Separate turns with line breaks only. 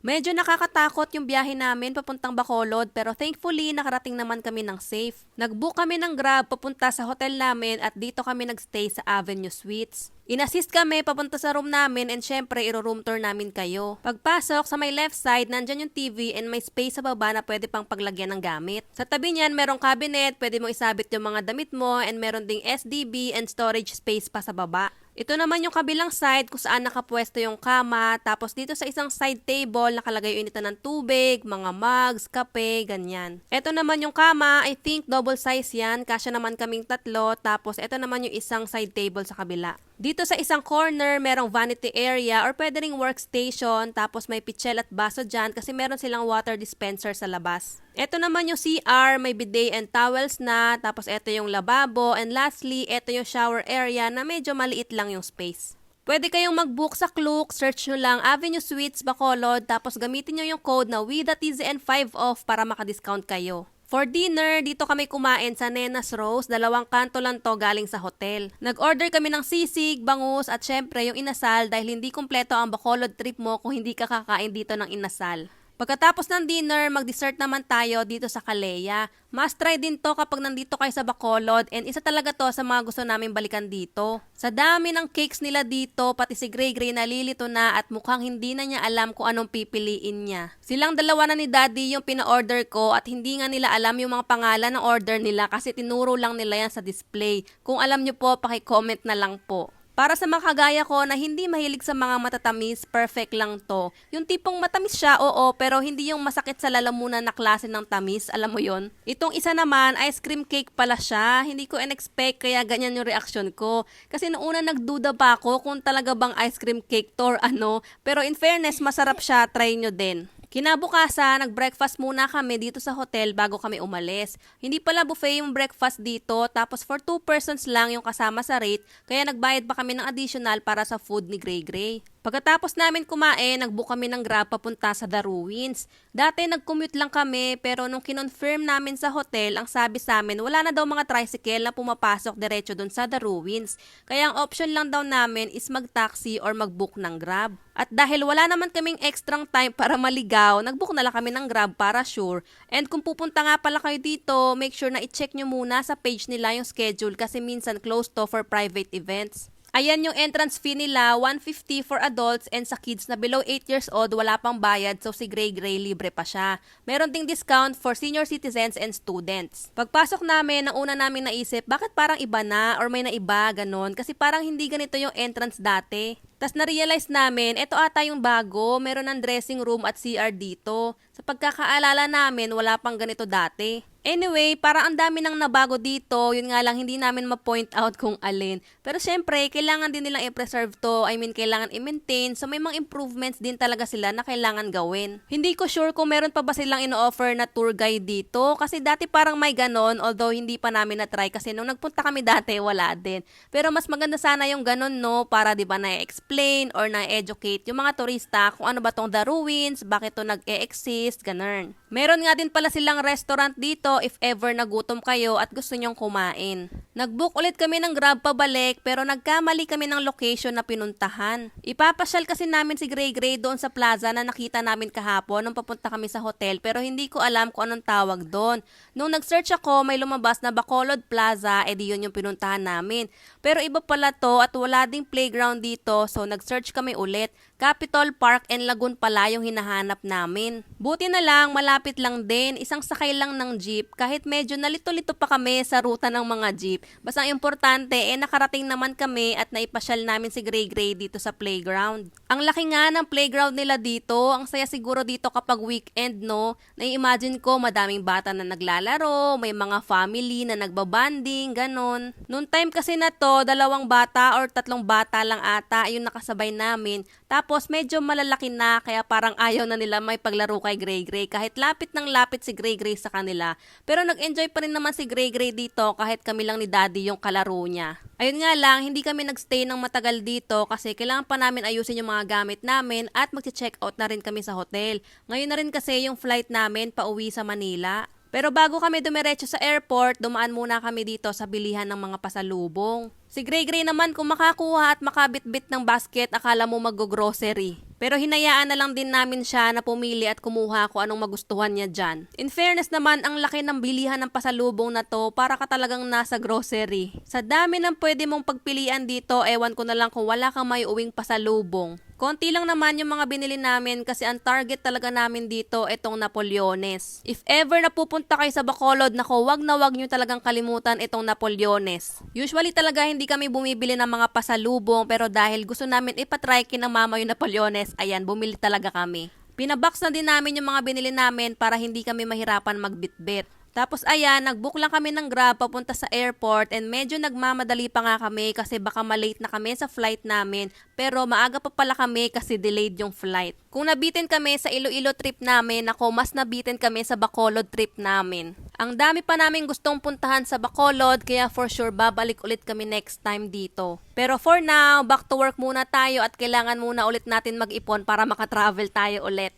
Medyo nakakatakot yung biyahe namin papuntang Bacolod pero thankfully nakarating naman kami ng safe. Nag-book kami ng Grab papunta sa hotel namin at dito kami nagstay sa Avenue Suites. Inassist kami papunta sa room namin and syempre iro-room tour namin kayo. Pagpasok sa may left side, nandyan yung TV and may space sa baba na pwede pang paglagyan ng gamit. Sa tabi niyan, merong cabinet, pwede mo isabit yung mga damit mo and meron ding SDB and storage space pa sa baba. Ito naman yung kabilang side kung saan nakapwesto yung kama. Tapos dito sa isang side table, nakalagay yung initan ng tubig, mga mugs, kape, ganyan. Ito naman yung kama, I think double size yan. Kasya naman kaming tatlo. Tapos ito naman yung isang side table sa kabila. Dito sa isang corner, merong vanity area or pwede ring workstation. Tapos may pichel at baso dyan kasi meron silang water dispenser sa labas. Ito naman yung CR, may bidet and towels na. Tapos ito yung lababo. And lastly, ito yung shower area na medyo maliit lang yung space. Pwede kayong mag-book sa Klook, search nyo lang Avenue Suites Bacolod, tapos gamitin nyo yung code na WIDATZN5 off para makadiscount kayo. For dinner, dito kami kumain sa Nenas Rose. Dalawang kanto lang to galing sa hotel. Nag-order kami ng sisig, bangus at syempre yung inasal dahil hindi kumpleto ang Bacolod trip mo kung hindi ka kakain dito ng inasal. Pagkatapos ng dinner, mag-dessert naman tayo dito sa Kalea. Must try din to kapag nandito kayo sa Bacolod and isa talaga to sa mga gusto namin balikan dito. Sa dami ng cakes nila dito, pati si Gray Gray nalilito na at mukhang hindi na niya alam kung anong pipiliin niya. Silang dalawa na ni Daddy yung pina-order ko at hindi nga nila alam yung mga pangalan ng order nila kasi tinuro lang nila yan sa display. Kung alam nyo po, paki-comment na lang po. Para sa mga kagaya ko na hindi mahilig sa mga matatamis, perfect lang to. Yung tipong matamis siya, oo, pero hindi yung masakit sa lalamunan na klase ng tamis, alam mo yon. Itong isa naman, ice cream cake pala siya. Hindi ko in-expect kaya ganyan yung reaction ko. Kasi noong una nagduda pa ako kung talaga bang ice cream cake to or ano. Pero in fairness, masarap siya, try nyo din. Kinabukasan, nag-breakfast muna kami dito sa hotel bago kami umalis. Hindi pala buffet yung breakfast dito, tapos for two persons lang yung kasama sa rate, kaya nagbayad pa kami ng additional para sa food ni Gray Gray. Pagkatapos namin kumain, nagbook kami ng grab papunta sa The Ruins. Dati nag-commute lang kami pero nung kinonfirm namin sa hotel, ang sabi sa amin wala na daw mga tricycle na pumapasok diretso dun sa The Ruins. Kaya ang option lang daw namin is mag-taxi or mag-book ng grab. At dahil wala naman kaming extrang time para maligaw, nag-book na lang kami ng grab para sure. And kung pupunta nga pala kayo dito, make sure na i-check nyo muna sa page nila yung schedule kasi minsan closed to for private events. Ayan yung entrance fee nila, 150 for adults and sa kids na below 8 years old wala pang bayad so si Gray Gray libre pa siya. Meron ding discount for senior citizens and students. Pagpasok namin, ang una namin naisip, bakit parang iba na or may naiba, ganon. Kasi parang hindi ganito yung entrance dati. Tapos na-realize namin, ito ata yung bago, meron ng dressing room at CR dito. Sa pagkakaalala namin, wala pang ganito dati. Anyway, para ang dami nang nabago dito, yun nga lang hindi namin ma-point out kung alin. Pero syempre, kailangan din nilang i-preserve to. I mean, kailangan i-maintain. So may mga improvements din talaga sila na kailangan gawin. Hindi ko sure kung meron pa ba silang ino-offer na tour guide dito. Kasi dati parang may ganon, although hindi pa namin na-try. Kasi nung nagpunta kami dati, wala din. Pero mas maganda sana yung ganon, no? Para di ba na-explain or na-educate yung mga turista kung ano ba tong The Ruins, bakit to nag-e-exist, ganun. Meron nga din pala silang restaurant dito if ever nagutom kayo at gusto nyong kumain. Nag-book ulit kami ng grab pabalik pero nagkamali kami ng location na pinuntahan. Ipapasyal kasi namin si Gray Gray doon sa plaza na nakita namin kahapon nung papunta kami sa hotel pero hindi ko alam kung anong tawag doon. Nung nag-search ako may lumabas na Bacolod Plaza edi yun yung pinuntahan namin. Pero iba pala to at wala ding playground dito so nag-search kami ulit. Capitol Park and Lagoon pala yung hinahanap namin. Buti na lang, malapit lang din, isang sakay lang ng jeep kahit medyo nalito-lito pa kami sa ruta ng mga jeep. Basta ang importante, eh nakarating naman kami at naipasyal namin si Gray Gray dito sa playground. Ang laki nga ng playground nila dito, ang saya siguro dito kapag weekend no. Nai-imagine ko madaming bata na naglalaro, may mga family na nagbabanding, ganon. Noong time kasi na to, dalawang bata or tatlong bata lang ata yung nakasabay namin. Tapos medyo malalaki na kaya parang ayaw na nila may paglaro kay Gray Gray kahit lapit ng lapit si Gray Gray sa kanila. Pero nag-enjoy pa rin naman si Gray Gray dito kahit kami lang ni Daddy yung kalaro niya. Ayun nga lang, hindi kami nagstay ng matagal dito kasi kailangan pa namin ayusin yung mga gamit namin at mag-check out na rin kami sa hotel. Ngayon na rin kasi yung flight namin pa uwi sa Manila. Pero bago kami dumiretso sa airport, dumaan muna kami dito sa bilihan ng mga pasalubong. Si Gray Gray naman kung makakuha at makabitbit ng basket, akala mo mag-grocery. Pero hinayaan na lang din namin siya na pumili at kumuha kung anong magustuhan niya dyan. In fairness naman, ang laki ng bilihan ng pasalubong na to para ka talagang nasa grocery. Sa dami ng pwede mong pagpilian dito, ewan ko na lang kung wala kang may uwing pasalubong. Konti lang naman yung mga binili namin kasi ang target talaga namin dito itong Napoleones. If ever napupunta kayo sa Bacolod, nako wag na wag nyo talagang kalimutan itong Napoleones. Usually talaga hindi kami bumibili ng mga pasalubong pero dahil gusto namin ipatry kina mama yung Napoleones, ayan, bumili talaga kami. Pinabox na din namin yung mga binili namin para hindi kami mahirapan magbitbit. Tapos ayan, nagbook lang kami ng grab papunta sa airport and medyo nagmamadali pa nga kami kasi baka malate na kami sa flight namin. Pero maaga pa pala kami kasi delayed yung flight. Kung nabitin kami sa Iloilo trip namin, ako mas nabitin kami sa Bacolod trip namin. Ang dami pa namin gustong puntahan sa Bacolod kaya for sure babalik ulit kami next time dito. Pero for now, back to work muna tayo at kailangan muna ulit natin mag-ipon para makatravel tayo ulit.